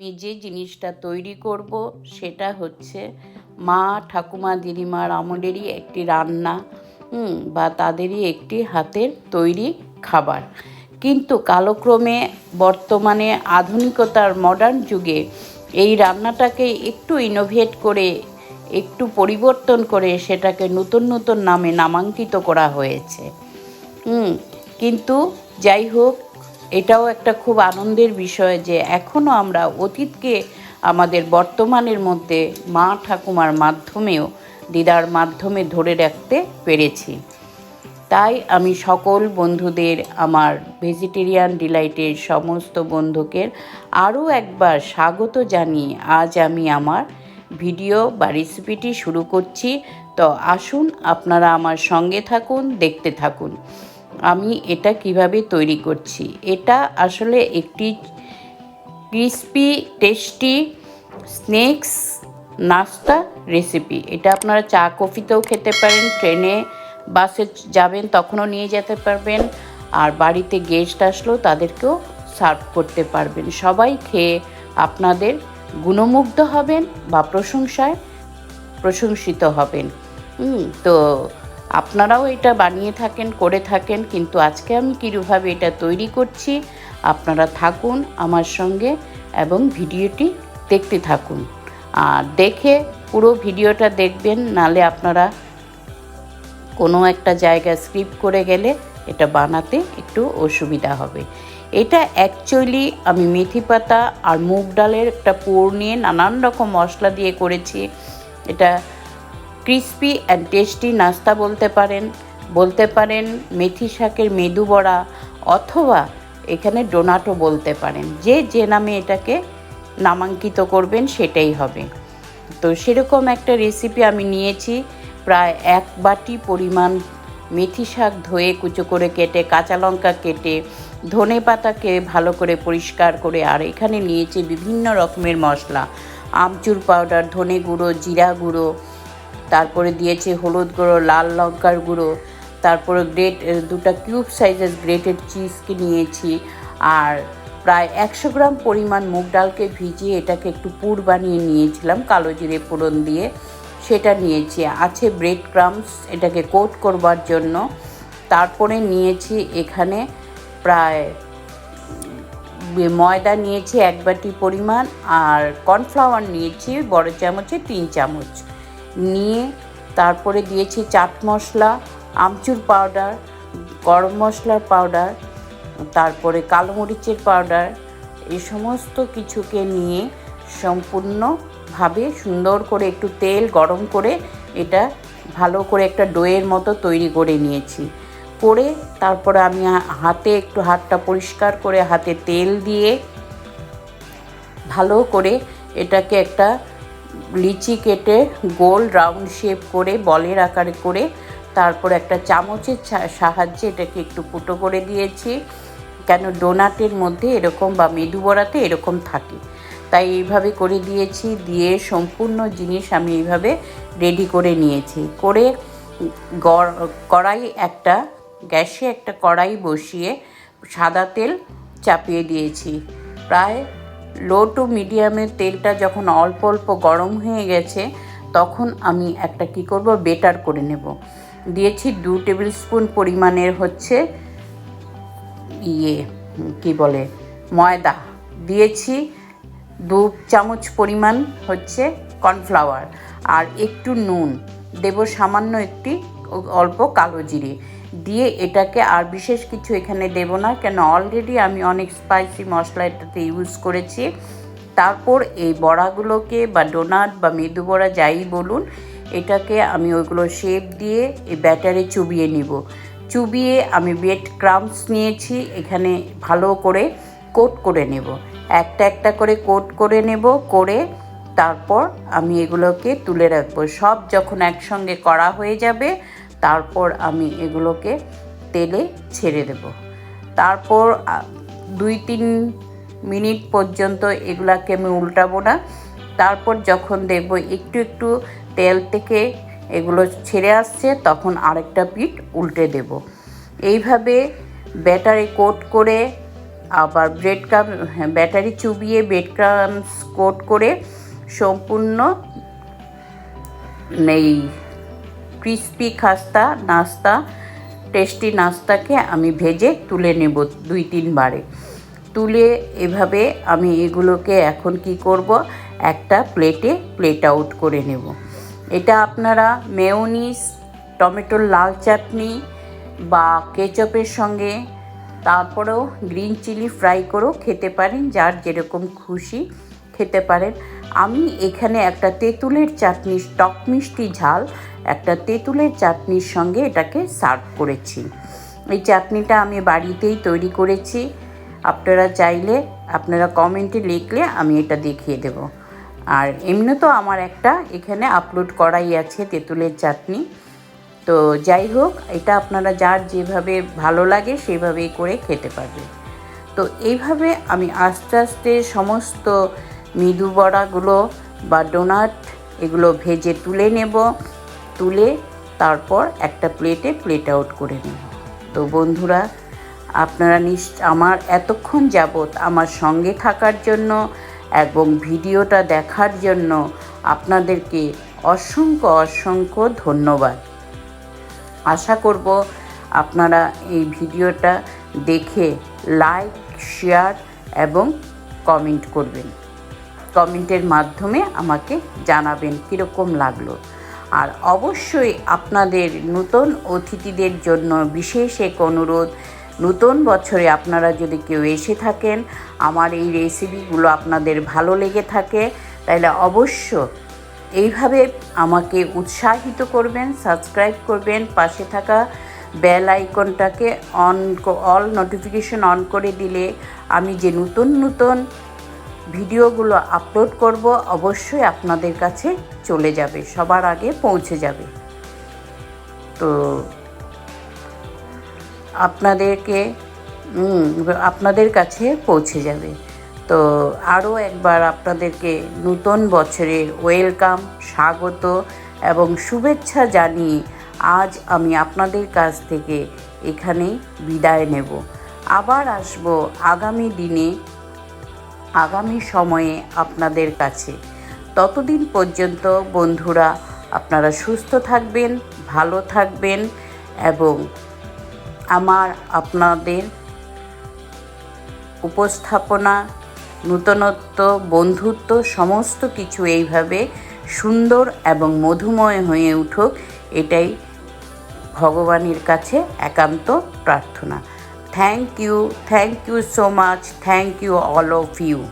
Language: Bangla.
আমি যে জিনিসটা তৈরি করব সেটা হচ্ছে মা ঠাকুমা দিদিমার আমলেরই একটি রান্না বা তাদেরই একটি হাতের তৈরি খাবার। কিন্তু কালক্রমে বর্তমানে আধুনিকতার মডার্ন যুগে এই রান্নাটাকে একটু ইনোভেট করে, একটু পরিবর্তন করে সেটাকে নতুন নতুন নামে নামাঙ্কিত করা হয়েছে। কিন্তু যাই হোক এটাও একটা খুব আনন্দের বিষয় যে এখনও আমরা অতীতকে আমাদের বর্তমানের মধ্যে মা ঠাকুমার মাধ্যমেও, দিদার মাধ্যমে ধরে রাখতে পেরেছি। তাই আমি সকল বন্ধুদের, আমার ভেজিটেরিয়ান ডিলাইটের সমস্ত বন্ধুকে আরও একবার স্বাগত জানিয়ে আজ আমি আমার ভিডিও বা রেসিপিটি শুরু করছি। তো আসুন আপনারা আমার সঙ্গে থাকুন, দেখতে থাকুন। আমি এটা কীভাবে তৈরি করছি? এটা আসলে একটি ক্রিস্পি, টেস্টি স্ন্যাক্স নাস্তা রেসিপি। এটা আপনারা চা, কফিতেও খেতে পারেন, ট্রেনে বাসে যাবেন, তখনও নিয়ে যেতে পারবেন। আর বাড়িতে গেস্ট আসলেও তাদেরকেও সার্ভ করতে পারবেন। সবাই খেয়ে আপনাদের গুণমুগ্ধ হবেন বা প্রশংসায় প্রশংসিত হবেন। তো আপনারাও এটা বানিয়ে থাকেন, করে থাকেন, কিন্তু আজকে আমি কীভাবে এটা তৈরি করছি, আপনারা থাকুন আমার সঙ্গে এবং ভিডিওটি দেখতে থাকুন। আর দেখে পুরো ভিডিওটা দেখবেন, নালে আপনারা কোনো একটা জায়গায় স্ক্রিপ্ট করে গেলে এটা বানাতে একটু অসুবিধা হবে। এটা অ্যাকচুয়ালি আমি মেথি পাতা আর মুগ ডালের একটা পোর নিয়ে নানান রকম মশলা দিয়ে করেছি। এটা ক্রিস্পি অ্যান্ড টেস্টি নাস্তা বলতে পারেন বলতে পারেন মেথি শাকের মেদু বড়া অথবা এখানে ডোনাটো বলতে পারেন। যে যে নামে এটাকে নামাঙ্কিত করবেন সেটাই হবে। তো সেরকম একটা রেসিপি আমি নিয়েছি, প্রায় এক বাটি পরিমাণ মেথি শাক ধুয়ে কুচো করে কেটে, কাঁচা লঙ্কা কেটে, ধনে পাতাকে ভালো করে পরিষ্কার করে, আর এখানে নিয়েছি বিভিন্ন রকমের মশলা। আমচুর পাউডার, ধনে গুঁড়ো, জিরা গুঁড়ো তারপরে দিয়েছে হলুদ গুঁড়ো, লাল লঙ্কার গুঁড়ো, তারপরে গ্রেট দুটা কিউব সাইজের গ্রেটেড চিজকে নিয়েছি আর প্রায় একশো গ্রাম পরিমাণ মুগ ডালকে ভিজিয়ে এটাকে একটু পুর বানিয়ে নিয়েছিলাম, কালো জিরে ফোড়ন দিয়ে। সেটা নিয়েছি। আছে ব্রেড ক্রামস, এটাকে কোট করবার জন্য। তারপরে নিয়েছি এখানে প্রায় ময়দা নিয়েছি এক বাটি পরিমাণ আর কর্নফ্লাওয়ার নিয়েছি বড় চামচে তিন চামচ। নিয়ে তারপরে দিয়েছি চাট মশলা, আমচুর পাউডার গরম মশলার পাউডার তারপরে কালো মরিচের পাউডার এই সমস্ত কিছুকে নিয়ে সম্পূর্ণভাবে সুন্দর করে একটু তেল গরম করে এটা ভালো করে একটা ডোয়ের মতো তৈরি করে নিয়েছি। করে তারপরে আমি হাতে একটু হাতটা পরিষ্কার করে হাতে তেল দিয়ে ভালো করে এটাকে একটা লিচি কেটে গোল রাউন্ড শেপ করে, বলের আকারে করে, তারপর একটা চামচের সাহায্যে এটাকে একটু ফুটো করে দিয়েছি। কেন ডোনাটের মধ্যে এরকম বা মেদু বড়াতে এরকম থাকে। তাই এইভাবে করে দিয়েছি, দিয়ে সম্পূর্ণ জিনিস আমি এইভাবে রেডি করে নিয়েছি। করে কড়াই একটা, গ্যাসে একটা কড়াই বসিয়ে সাদা তেল চাপিয়ে দিয়েছি। প্রায় লো টু মিডিয়ামের তেলটা যখন অল্প অল্প গরম হয়ে গেছে, তখন আমি একটা কি করব? বেটার করে নেব। দিয়েছি দু টেবিল স্পুন পরিমাণের হচ্ছে ইয়ে কি বলে, ময়দা। দিয়েছি দু চামচ পরিমাণ হচ্ছে কর্নফ্লাওয়ার আর একটু নুন। দেব সামান্য একটি অল্প কালো জিরে। দিয়ে এটাকে আর বিশেষ কিছু এখানে দেব না, কেন অলরেডি আমি অনেক স্পাইসি মশলা এটাতে ইউজ করেছি। তারপর এই বড়াগুলোকে বা ডোনাট বা মেদু বড়া যাই বলুন, এটাকে আমি ওইগুলো শেপ দিয়ে এই ব্যাটারে চুবিয়ে নিব। চুবিয়ে আমি বেড ক্রামস নিয়েছি, এখানে ভালো করে কোট করে নেব। একটা একটা করে কোট করে নেব, করে তারপর আমি এগুলোকে তুলে রাখব। সব যখন একসঙ্গে করা হয়ে যাবে, তারপর আমি এগুলোকে তেলে ছেড়ে দেব। তারপর দুই তিন মিনিট পর্যন্ত এগুলাকে আমি উল্টাবো না। তারপর যখন দেখব একটু একটু তেল থেকে এগুলো ছেড়ে আসছে, তখন আরেকটা পিঠ উল্টে দেব। এইভাবে ব্যাটারে কোট করে, আবার ব্রেড ক্রাম ব্যাটারি চুবিয়ে ব্রেড ক্রামস কোট করে সম্পূর্ণ এই ক্রিস্পি খাস্তা নাস্তা, টেস্টি নাস্তাকে আমি ভেজে তুলে নেব দুই তিনবারে। তুলে এভাবে আমি এগুলোকে এখন কি করব? একটা প্লেটে প্লেট আউট করে নেব। এটা আপনারা মেয়োনিস টমেটোর লাল চাটনি বা কেচপের সঙ্গে, তারপরেও গ্রিন চিলি ফ্রাই করেও খেতে পারেন, যার যেরকম খুশি খেতে পারেন। আমি এখানে একটা তেঁতুলের চাটনি টক মিষ্টি ঝাল, একটা তেঁতুলের চাটনির সঙ্গে এটাকে সার্ভ করেছি। এই চাটনিটা আমি বাড়িতেই তৈরি করেছি। আপনারা চাইলে, আপনারা কমেন্টে লিখলে আমি এটা দেখিয়ে দেব। আর এমনি তো আমার একটা এখানে আপলোড করাই আছে তেঁতুলের চাটনি। তো যাই হোক, এটা আপনারা যার যেভাবে ভালো লাগে সেভাবেই করে খেতে পারবে। তো এইভাবে আমি আস্তে আস্তে সমস্ত মৃদু বড়াগুলো বা ডোনাট, এগুলো ভেজে তুলে নেব। তুলে তারপর একটা প্লেটে প্লেট আউট করে নেব। তো বন্ধুরা, আপনারা নিশ আমার এতক্ষণ যাবৎ আমার সঙ্গে থাকার জন্য এবং ভিডিওটা দেখার জন্য আপনাদেরকে অসংখ্য অসংখ্য ধন্যবাদ। আশা করব আপনারা এই ভিডিওটা দেখে লাইক শেয়ার এবং কমেন্ট করবেন। কমেন্টের মাধ্যমে আমাকে জানাবেন কীরকম লাগল। আর অবশ্যই আপনাদের নতুন অতিথিদের জন্য বিশেষ এক অনুরোধ, নতুন বছরে আপনারা যদি কেউ এসে থাকেন, আমার এই রেসিপিগুলো আপনাদের ভালো লেগে থাকে, তাহলে অবশ্য এইভাবে আমাকে উৎসাহিত করবেন সাবস্ক্রাইব করবেন, পাশে থাকা বেল আইকনটাকে অন অল নোটিফিকেশন অন করে দিলে আমি যে নতুন নতুন ভিডিওগুলো আপলোড করব, অবশ্যই আপনাদের কাছে চলে যাবে, সবার আগে পৌঁছে যাবে। তো আপনাদেরকে আপনাদের কাছে পৌঁছে যাবে। তো আরও একবার আপনাদেরকে নতুন বছরের ওয়েলকাম, স্বাগত এবং শুভেচ্ছা জানিয়ে আজ আমি আপনাদের কাছ থেকে এখানেই বিদায় নেব। আবার আসব আগামী দিনে আগামী সময়ে আপনাদের কাছে। ততদিন পর্যন্ত বন্ধুরা, আপনারা সুস্থ থাকবেন, ভালো থাকবেন এবং আমার আপনাদের উপস্থাপনা, নূতনত্ব, বন্ধুত্ব সমস্ত কিছু এইভাবে সুন্দর এবং মধুময় হয়ে উঠুক, এটাই ভগবানের কাছে একান্ত প্রার্থনা। Thank you, thank you so much, thank you all of you.